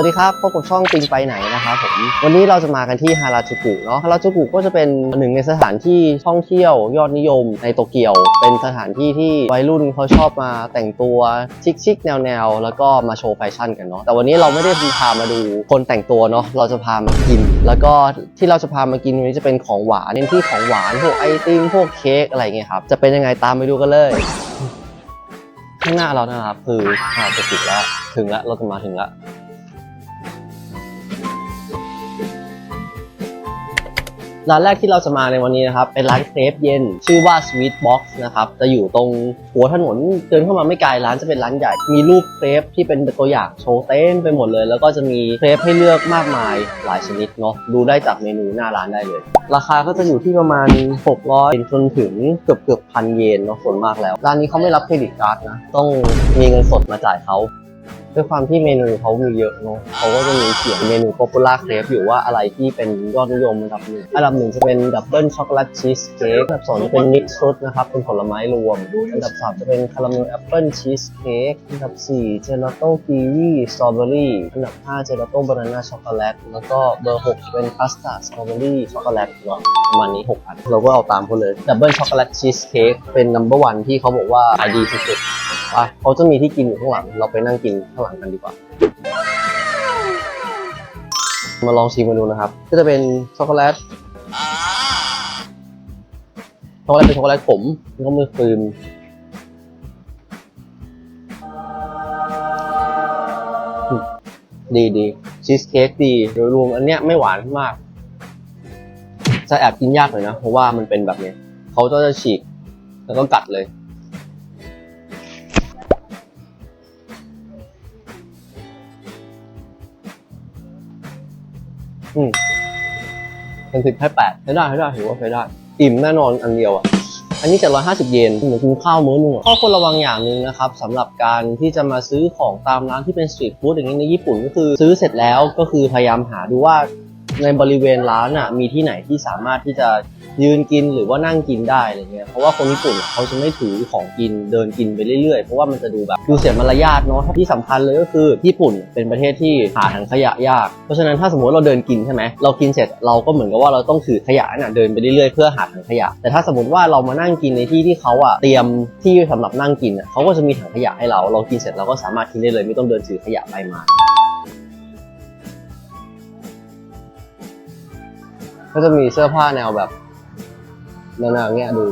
สวัสดีครับพบกับช่องติงไปไหนนะครับผมวันนี้เราจะมากันที่ฮาราจูกุเนาะฮาราจูกุก็จะเป็นหนึ่งในสถานที่ท่องเที่ยวยอดนิยมในโตเกียว เป็นสถานที่ที่วัยรุ่นเขาชอบมาแต่งตัวชิคๆแนวๆแล้วก็มาโชว์แฟชั่นกันเนาะแต่วันนี้เราไม่ได้พามาดูคนแต่งตัวเนาะเราจะพามากิน แล้วก็ที่เราจะพามากินวันนี้จะเป็นของหวานเน้นที่ของหวานพวกไอติมพวกเค้กอะไรเงี้ยครับจะเป็นยังไงตามไปดูกันเลยข้างหน้าเรานะครับคือฮาราจูกุแล้วถึงแล้วเราจะมาถึงแล้ว ร้านแรกที่เราจะมาในวันนี้นะครับ เป็นร้านเครปเย็น ชื่อว่า Sweet Box นะครับ จะอยู่ตรงหัวถนนเดินเข้ามาไม่ไกลร้านจะเป็นร้านใหญ่ มีรูปเครปที่เป็นตัวอย่างโชว์เต้นไปหมดเลย แล้วก็จะมีเครปให้เลือกมากมายหลายชนิดเนาะดูได้จากเมนูหน้าร้านได้เลย ราคาก็จะอยู่ที่ประมาณ 600จนถึงเกือบเกือบพันเยนเนาะส่วนมากแล้วร้านนี้เขาไม่รับเครดิตการ์ดนะต้องมีเงินสดมาจ่ายเขา ด้วยความที่เมนูเขามีเยอะเนาะเขาก็จะมีเขียนเมนู popular crepe อยู่ว่าอะไรที่เป็นยอดนิยมอันดับหนึ่งอันดับหนึ่งจะเป็นดับเบิลช็อกโกแลตชีสเค้กอันดับสองจะเป็นมิกซ์ฟรุตนะครับเป็นผลไม้รวม อันดับสามจะเป็นคาราเมลแอปเปิลชีสเค้กอันดับสี่เจลาโต้กีวีสตรอเบอรี่อันดับห้าเจลาโต้บานาน่าช็อกโกแลตแล้วก็เบอร์หกเป็นคัสต้าสตรอเบอรี่ช็อกโกแลตประมาณนี้หกอันเราก็เอาตามเขาเลยดับเบิลช็อกโกแลตชีสเค้กเป็นนัมเบอร์วันที่เขาบอกว่าขายดีสุด ไปเขาจะมีที่กินอยู่ข้างหลัง เราไปนั่งกินข้างหลังกันดีกว่า มาลองชิมกันดูนะครับ ก็จะเป็นช็อกโกแลต ช็อกโกแลตเป็นช็อกโกแลตขมแล้วก็มีครีมอืมดีดีชีสเค้กดีโดยรวมอันเนี้ยไม่หวานมาก จะแอบกินยากหน่อยนะ เพราะว่ามันเป็นแบบเนี้ยเขาจะฉีก แล้วก็กัดเลย เป็นสิบให้แปดใช้ได้ใช้ได้ถือว่าใช้ได้ อิ่มแน่นอนอันเดียวอะอันนี้ 750 เยนเหมือนกินข้าวมื้อนึงอะข้อควรระวังอย่างหนึ่งนะครับสำหรับการที่จะมาซื้อของตามร้านที่เป็นสตรีทฟู้ดอย่างนี้ในญี่ปุ่นก็คือซื้อเสร็จแล้วก็คือพยายามหาดูว่าในบริเวณร้านอะมีที่ไหนที่สามารถที่จะ ยืนกินหรือว่านั่งกินได้อะไรเงี้ยเพราะว่าคนญี่ปุ่นเขาจะไม่ถือของกินเดินกินไปเรื่อยๆ เพราะว่ามันจะดูแบบดูเสียมารยาทเนาะที่สำคัญเลยก็คือญี่ปุ่นเป็นประเทศที่หาถังขยะยาก เพราะฉะนั้นถ้าสมมติเราเดินกินใช่ไหมเรากินเสร็จเราก็เหมือนกับว่าเราต้องถือขยะน่ะเดินไปเรื่อยๆเพื่อหาถังขยะ แต่ถ้าสมมติว่าเรามานั่งกินในที่ที่เขาอะเตรียมที่สำหรับนั่งกินอะเขาก็จะมีถังขยะให้เราเรากินเสร็จเราก็สามารถกินได้เลยไม่ต้องเดินถือขยะไปมาก็จะมีเสื้อผ้าแนวแบบ แนวๆเงี้ยดู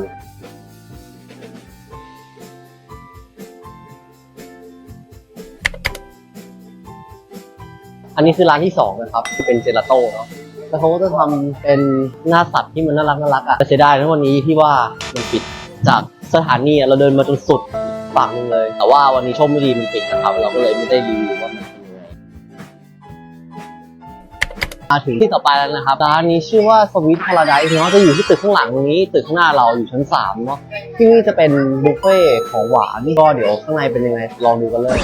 อันนี้คือร้านที่สองนะครับที่เป็นเจลาโต้เนาะแล้วเขาก็จะทำเป็นหน้าสัตว์ที่มันน่ารักน่ารักอะแต่เสียดายนะวันนี้ที่ว่ามันปิดจากสถานีเราเดินมาจนสุดฝั่งนึงเลย แต่ว่าวันนี้โชคไม่ดีมันปิดนะครับเราก็เลยไม่ได้รีวิวว่า มาถึงที่ต่อไปแล้วนะครับร้านนี้ชื่อว่าสวิตพาราไดซ์เนาะจะอยู่ที่ตึกข้างหลังตรงนี้ ตึกข้างหน้าเราอยู่ชั้น3เนาะที่นี่จะเป็นบุฟเฟ่ต์ของหวานก็เดี๋ยวข้างในเป็นยังไงลองดูกันเลย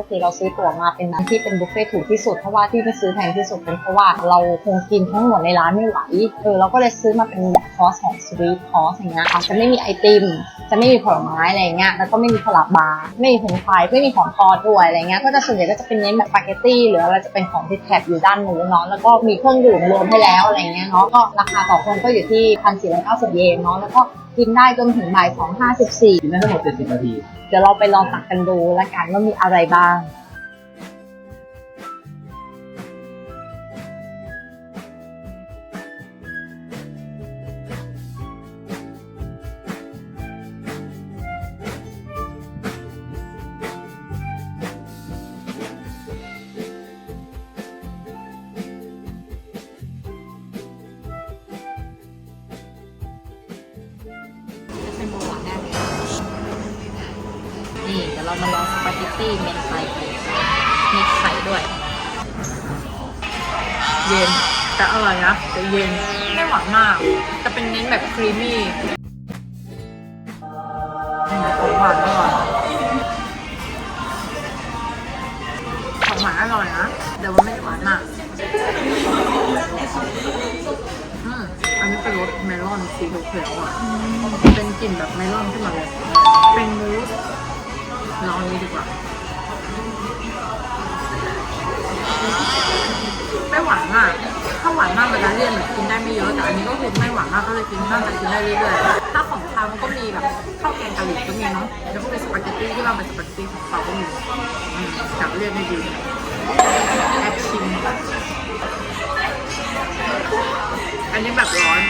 ก็คือเราซื้อตั๋วมาเป็นร้านที่เป็นบุฟเฟ่ต์ถูกที่สุดเพราะว่าที่ไปซื้อแพงที่สุดเป็นเพราะว่าเราคงกินทั้งหมดในร้านไม่ไหวเออเราก็เลยซื้อมาเป็นคอร์สของสวีทคอร์สอย่างเงี้ยค่ะจะไม่มีไอติม จะไม่มีผลไม้อะไรเงี้ยแล้วก็ไม่มีสลัดบาร์ไม่มีเฟรนช์ฟรายไม่มีของทอดด้วยอะไรเงี้ยก็จะส่วนใหญ่ก็จะเป็นเน้นแบบสปาเกตตี้หรืออะไรจะเป็นของที่แถบอยู่ด้านนู้นเนาะแล้วก็มีเครื่องดื่มรวมให้แล้วอะไรเงี้ยเนาะก็ราคาต่อคนก็อยู่ที่พันสี่ร้อยเก้าสิบเยนเนาะแล้วก็กินได้จนถึงบ่ายสองห้าสิบสี่กินได้ทั้งหมด70นาที เดี๋ยวเราไปลองตักกันดูแล้วกันว่ามีอะไรบ้าง เรามาลองสปาเกตตี้เม็ดไข่เม็ดไข่ด้วย เย็น แต่อร่อยนะแต่เย็น ไม่หวานมาก แต่เป็นเน้นแบบครีมมี่ของหวานอร่อยหวานอร่อยนะแต่ว่าไม่หวานมากอันนี้เป็นรสเมลอนสีเขียวอะ เป็นกลิ่นแบบเมลอนขึ้นมาเลย เป็นมูส ลองนี้ดีกว่า ไม่หวานมาก ถ้าหวานมากมันจะเลี่ยนแบบกินได้ไม่เยอะแต่อันนี้ก็คือไม่หวานมากก็เลยกินน่าจะกินได้เรื่อยๆถ้าของคาวมันก็มีแบบข้าวแกงกะหรี่ก็มีเนาะแล้วก็มีสปาเกตตี้ที่เราเป็นสปาเกตตี้ของเขาก็มีอืมจับเรียกได้ดีแอบชิมอันนี้แบบร้อน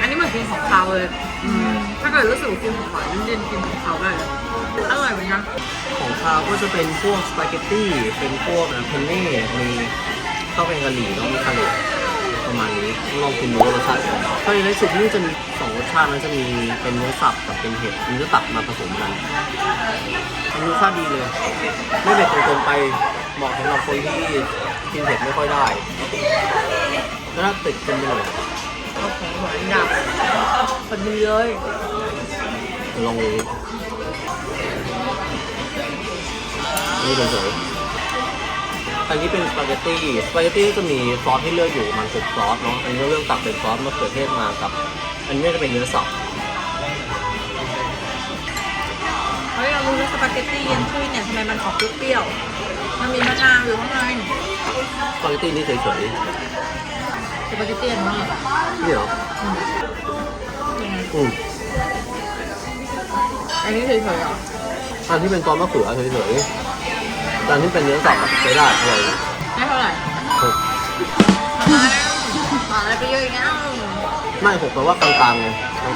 อันนี้เหมือนกินของคาวเลยอืมถ้าเกิดรู้สึกว่ากินของหวานเลี่ยนๆกินของคาวได้ อร่อยเหมือนกันของคาวก็จะเป็นพวกสปาเกตตี้ เป็นพวกเพนเน่มีข้าวแกงกะหรี่แล้วมีคาเรประมาณนี้ลองกินดูว่ารสชาติเป็นไงข้าวในสุดนี่จะมีสองรสชาติมันจะมีเป็นเนื้อสับกับเป็นเห็ดมันจะตัดมาผสมกันมันรสชาติดีเลย ไม่เผ็ดจนเกินไปเหมาะสำหรับคนที่กินเผ็ดไม่ค่อยได้แล้วถ้าติดเป็นไปหน่อยเอาของหวานดับพอดีเลยลอง ดูนี่เฉยๆอันนี้เป็นสปาเกตตี้ สปาเกตตี้จะมีซอสให้เลือกอยู่ประมันหกซอสเนาะ อันนี้ก็เรื่องตักเป็นซอสมะเขือเทศมากับ อันนี้จะเป็นเนื้อสับเฮ้ยเรารู้แล้วสปาเกตตี้เย็นช่วยเนี่ยทำไมมันออกเปรี้ยวๆมันมีมะนาวอยู่ข้างในสปาเกตตี้นี่เฉยสปาเกตตี้อันนี้ๆนี่เหรออืมอืมอันนี้เฉยๆเหรอ อันที่เป็นซอสมะเขือเฉยๆแต่อันที่เป็นเนื้อสับอะใช้ได้อร่อยได้เท่าไหร่หกต่ออะไรไปเยอะอีกแล้วไม่หกแปลว่ากลางๆไง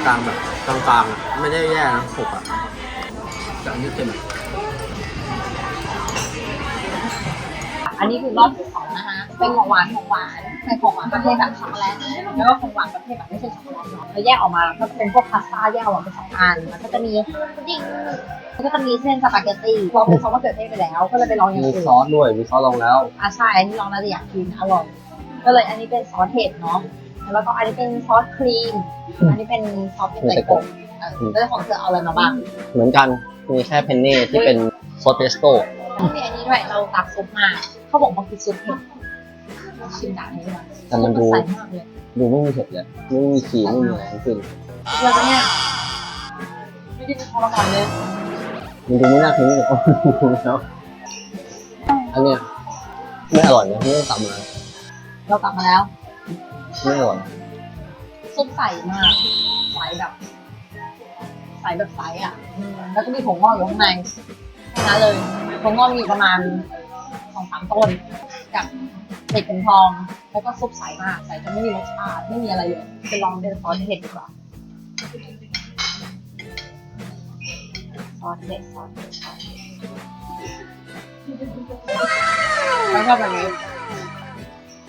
กลางๆแบบกลางๆอะไม่ได้แย่นะหกอะแต่อันนี้เต็มอันนี้คือรอบที่สองนะคะ เป็นของหวานของหวานเป็นของหวานประเภทแบบช็อกโกแลตแล้วก็ของหวานประเภทแบบไม่ใช่ช็อกโกแลตเราแยกออกมาก็จะเป็นพวกพาสต้าแยกออกมาเป็นสองอันแล้วก็จะมีพุดดิ้งแล้ว ก็จะมีเส้นสปาเกตตี้ลองเป็นซอสมะเขือเทศไปแล้ว ก็เลยไปลองอย่างมีอื่นซอสด้วยมีซอสลองแล้วอะใช่อันนี้ลองแล้วแต่อยากกินอร่อยก็เลยอันนี้เป็นซอสเห็ดเนาะแล้วก็อันนี้เป็นซอสครีม อันนี้เป็นซอสเป็นไก่กบเออแล้วของเธอเอาอะไรมาบ้างเหมือนกันมีแค่เพนเน่ที่เป็นซอสเพสโต้มีอันนี้ด้วยเราตักซุปมาเขาบอกมันคือซุปเห็ดเราชิมด่างนี้ด้วยแต่มันดูใสมากเลยดูไม่มีเผ็ดเลยไม่มีขีไม่มีอะไรทั้งสิ้นเราจะเนี่ยไม่ได้ทรมานเลย มันดูไม่น่าทิ้งเลยแล้วอันเนี้ยไม่อร่อยนะไม่ต้องกลับมาเรากลับมาแล้วไม่อร่อยซุปใสมากใสแบบใสแบบใสอะอืมแล้วก็มีถั่วงอกอยู่ข้างในแค่นั้นเลยถั่วงอกมีประมาณสองสามต้นกับเห็ดเข็มทอง แล้วก็ซุปใสมากใสจนไม่มีรสชาติไม่มีอะไรเลยไปลองเป็นซอสเห็ดดีกว่า อสเห็ดซอสเห็ดซอสเห็ดแล้วก็แบบนี้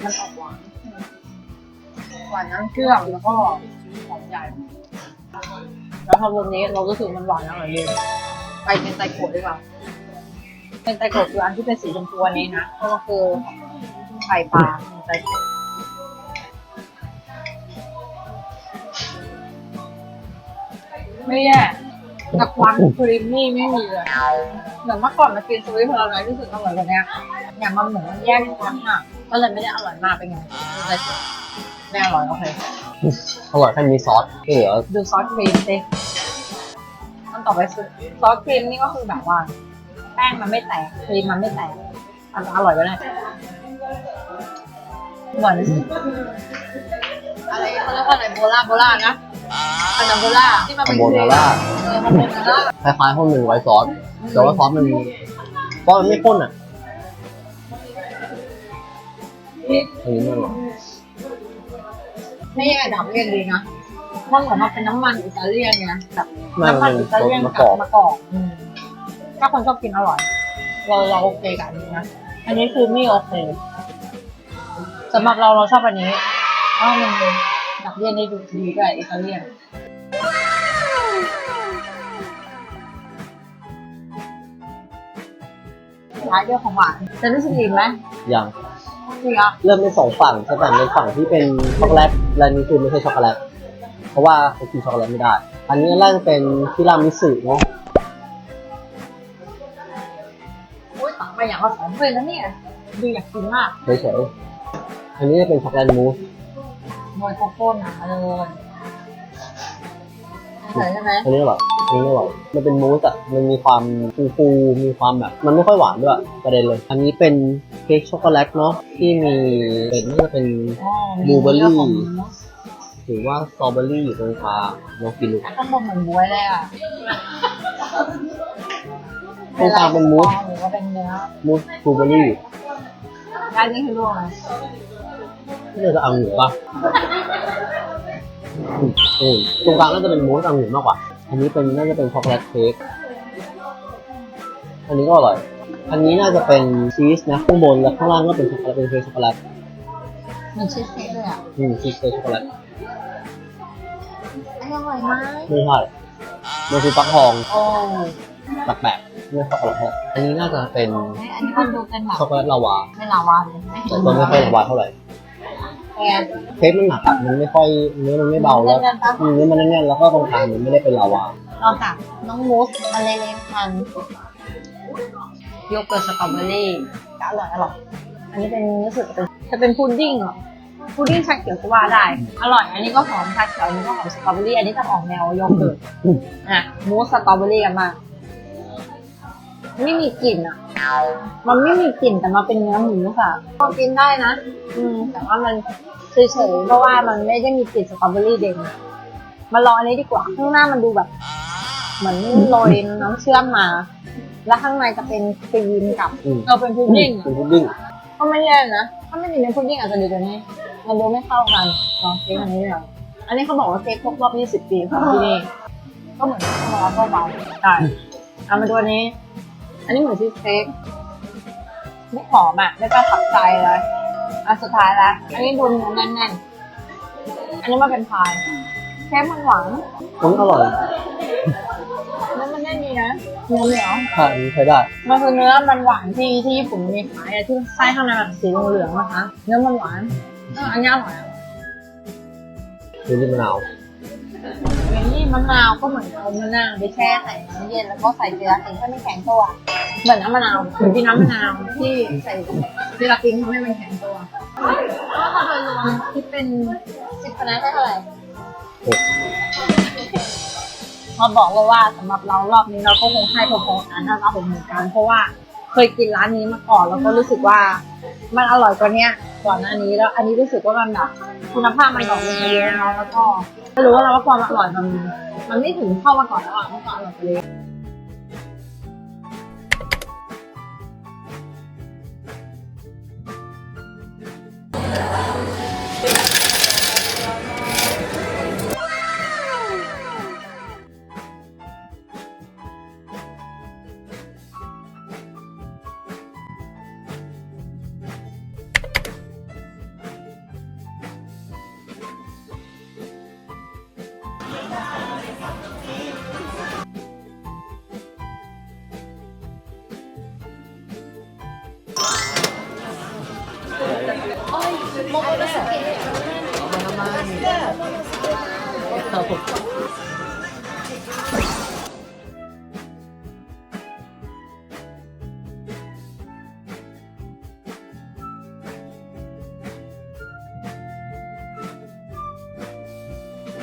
มันออกหวานหวานน้ำเชื่อมแล้วก็หอมใหญ่แล้วพอรวมนี้เรารู้สึกมันหวานอร่อยเลยไปเป็นไตโกะดีกว่าเป็นไตโกะคืออันที่เป็นสีชมพูนนี้นะก็คือไข่ปลาเป็นไตโกะไม่แย่ แต่ความครีมมี่ไม่มีเลยเหมือนเมื่อก่อนมากินสวิตพลาไนรู้สึกอร่อยกว่านี้เนี่ยมันเหมือนมันแยกกันมากก็เลยไม่ได้อร่อยมากเป็นไงไตโกะไม่อร่อยโอเคอร่อยแค่มีซอสที่เหลือดูซอสครีมสิมันต่อไปคือซอสครีมนี่ก็คือแบบว่า แป้งมันไม่แตกครีมมันไม่แตกมันอร่อยก็ได้เหมือนอะไรเขาเรียกว่าอะไรโบราโบรานะอันนั้นโบราที่มันคาเป็นโบนาร่าเออ คาโบนาร่าคล้ายๆข้าวหนึ่งไว้ซอสแต่ว่าซอสมันมีซอสมันไม่ข้นอะอันนี้ไม่อร่อยไม่แย่ดับเลี่ยนดีนะมันเหมือนมันเป็นน้ำมันอิตาเลียนไงแบบไม่น้ำมัมันนอิเป็ตานซอเลียสนมะกักบอกอกมะกอกอืมถ้าคนชอบกินอร่อย เราเราโอเคกับอันนี้นะ อันนี้คือไม่โอเคสำหรับเราเราชอบอันนี้เพราะมันดับเลี่ยนได้ดูดีด้วยอิตาเลียน ท้ายด้วยของหวานจะรู้สึกดีไหมอย่างจริงอะเริ่มเป็นสองฝั่งใช่ไหมเป็นฝั่งที่เป็นช็อกโกแลตและอันนี้คือไม่ใช่ช็อกโกแลตเพราะว่าเขากินช็อกโกแลตไม่ได้ อันนี้น่าจะเป็นทีรามิสุเนาะอุ้ยตักมาอย่างละสองถ้วยแล้วเนี่ยดูอยากกินมากเฉยๆอันนี้จะเป็นช็อกโกแลตมูสโรยโกโก้หนาเลย ใช่ใช่ไหมอันนี้อร่อยอันนี้อร่อยมันเป็นมูสอะมันมีความฟูๆมีความแบบ มันไม่ค่อยหวานด้วยประเด็นเลย อันนี้เป็นเค้กช็อกโกแลตเนาะที่มีเป็นน่าจะเป็นอ๋อบลูเบอร์รี่มีนื้ของหรือว่าสตรอเบอรี่อยู่ตรงกลางลองกินดูข้างบนเหมือนบวยเลยอะตรงกลางเป็นมูสหรือว่าเป็นเนื้อมูสบลูเบอร์รี่ด้านนี้คือรวมอะไรนี่จะอังุ่นปะ อืมอืมตรงกลางน่าจะเป็นมูสอังุ่นมากกว่า อันนี้เป็นน่าจะเป็นช็อกโกแลตเค้ก อันนี้ก็อร่อย อันนี้น่าจะเป็นชีสนะข้างบนแล้วข้างล่างก็เป็นช็อกโกแลตเป็นเค้กช็อกโกแลตมันชีสเค้กเลยอะ อืมชีสเค้กช็อกโกแลตอันนี้อร่อยมากไม่ใช่มันคือฟักทองโอ้แปลกๆไม่ค่อยอร่อยเท่าไหร่อันนี้น่าจะเป็นเฮ้ยอันนี้มันดูเป็นแบบช็อกโกแลตลาวาไม่ลาวาเลยไม่แต่ก็ไม่ค่อยลาวาเท่าไหร่แอน เค้กมันหนักอะมันไม่ค่อยเนื้อมันไม่เบาแล้วเนื้อมันแน่นๆแล้วก็ตรงกลางมันไม่ได้เป็นลาวานอกจากน้องมูสอันเล็กๆพันโยเกิร์ตสตรอเบอรี่ก็อร่อยอร่อยอันนี้เป็นรู้สึกเป็นจะเป็นพุดดิ้งเหรอพุดดิ้งชาเขียวก็ว่าได้ อร่อย อันนี้ก็หอมชาเขียวอันนี้ก็หอมสตรอเบอรี่อันนี้จะออกแนวโยเกิร์ตอะมูสสตรอเบอรี่กันมา ไม่มีกลิ่นอะ มันไม่มีกลิ่นแต่มาเป็นเนื้อหมูค่ะพอกินได้นะ อืม แต่ว่ามันเฉยๆเพราะว่ามันไม่ได้มีกลิ่นสตรอเบอรี่เด่นมาลองอันนี้ดีกว่า ข้างหน้ามันดูแบบ เหมือนโรยน้ำเชื่อมมา แล้วข้างในจะเป็นครีมกับอืมเออเป็นพุดดิ้งเป็นพุดดิ้งก็ไม่แย่นะ ถ้าไม่มีเนื้อพุดดิ้งอาจจะดีกว่านี้ มันดูไม่เข้ากันลองเค้กอันนี้ดีกว่าอันนี้เขาบอกว่าเค้กครบรอบ 20 ปีของที่นี่ ก็เหมือนช็อกโกแลตเบาๆใช่เอามาดูอันนี้ อันนี้เหมือนชีสเค้กไม่หอมอะ ไม่ประทับใจเลยอันสุดท้ายแล้วอันนี้ดูเนื้อแน่นๆ อันนี้มาเป็นพายเค้กมันหวานมันอร่อยเนื้อมันแน่นดีนะเนื้อเหนียวใช่อันนี้ใช้ได้มันคือเนื้อมันหวานที่ที่ญี่ปุ่นมีขายอะที่ไส้ข้างในแบบสีเหลืองๆนะคะ เนื้อมันหวานเอออันนี้อร่อยอะคือที่มะนาว อย่างนี้มะนาวก็เหมือนเอามะนาวไปแช่ใส่น้ำเย็นแล้วก็ใส่เกลือใส่ให้มันแข็งตัว เหมือนน้ำมะนาวเหมือนที่น้ำมะนาวที่ใส่เวลากินทำให้มันแข็งตัวก็พอโดยรวมคิดเป็นสิบคะแนนได้เท่าไหร่หกมาบอกเลยว่าสำหรับเรารอบนี้เราก็คงให้พอๆกันถ้าเราเหมือนกันเพราะว่า เคยกินร้านนี้มาก่อนแล้วก็รู้สึกว่ามันอร่อยกว่าเนี้ยก่อนหน้านี้แล้ว อันนี้รู้สึกว่ามันแบบคุณภาพมันดรอกมาเยอะแล้วแล้วก็ไม่รู้ว่าเราว่าความอร่อยมันมันไม่ถึงเข้ามาก่อนแล้วอะเมื่อก่อนอร่อยไปเลย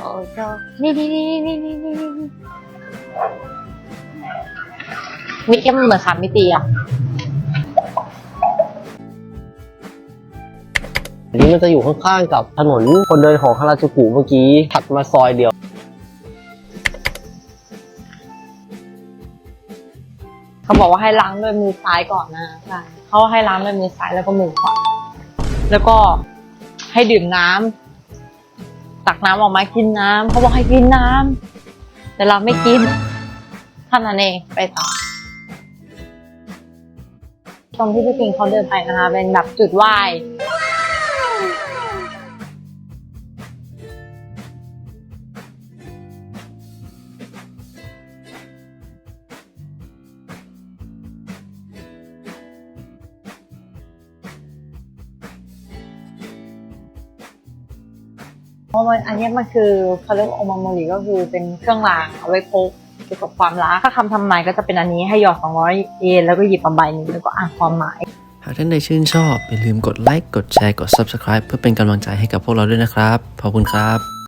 โอ้เจ้านี่นี่นี่นี่นี่นี่นี่มิกมันเหมือนสามมิติอะอันนี้มันจะอยู่ข้างๆกับถนนคนเดินของฮาราจูกุเมื่อกี้ถัดมาซอยเดียว เขาบอกว่าให้ล้างด้วยมือซ้ายก่อนนะใช่เขาให้ล้างด้วยมือซ้ายแล้วก็มือขวาแล้วก็ให้ดื่มน้ำ ตักน้ำออกมากินน้ำเขาบอกให้กินน้ำแต่เราไม่กินท่านั้นเองไปต่อตรงที่พี่พิงเขาเดินไปนะคะ เป็นแบบจุดไหว้ ราะมันอันนี้มันคือเขาเรียกว่าโอมาโมริก็คือเป็นเครื่องรางเอาไว้พกเกี่ยวกับความรักถ้าคำทำนายก็จะเป็นอันนี้ให้หยอด 200 เยนแล้วก็หยิบมาใบหนึงแล้วก็อ่านความหมาย หากท่านใดชื่นชอบ อย่าลืมกดไลค์ กดแชร์ กด Subscribe เพื่อเป็นกำลังใจให้กับพวกเราด้วยนะครับ ขอบคุณครับ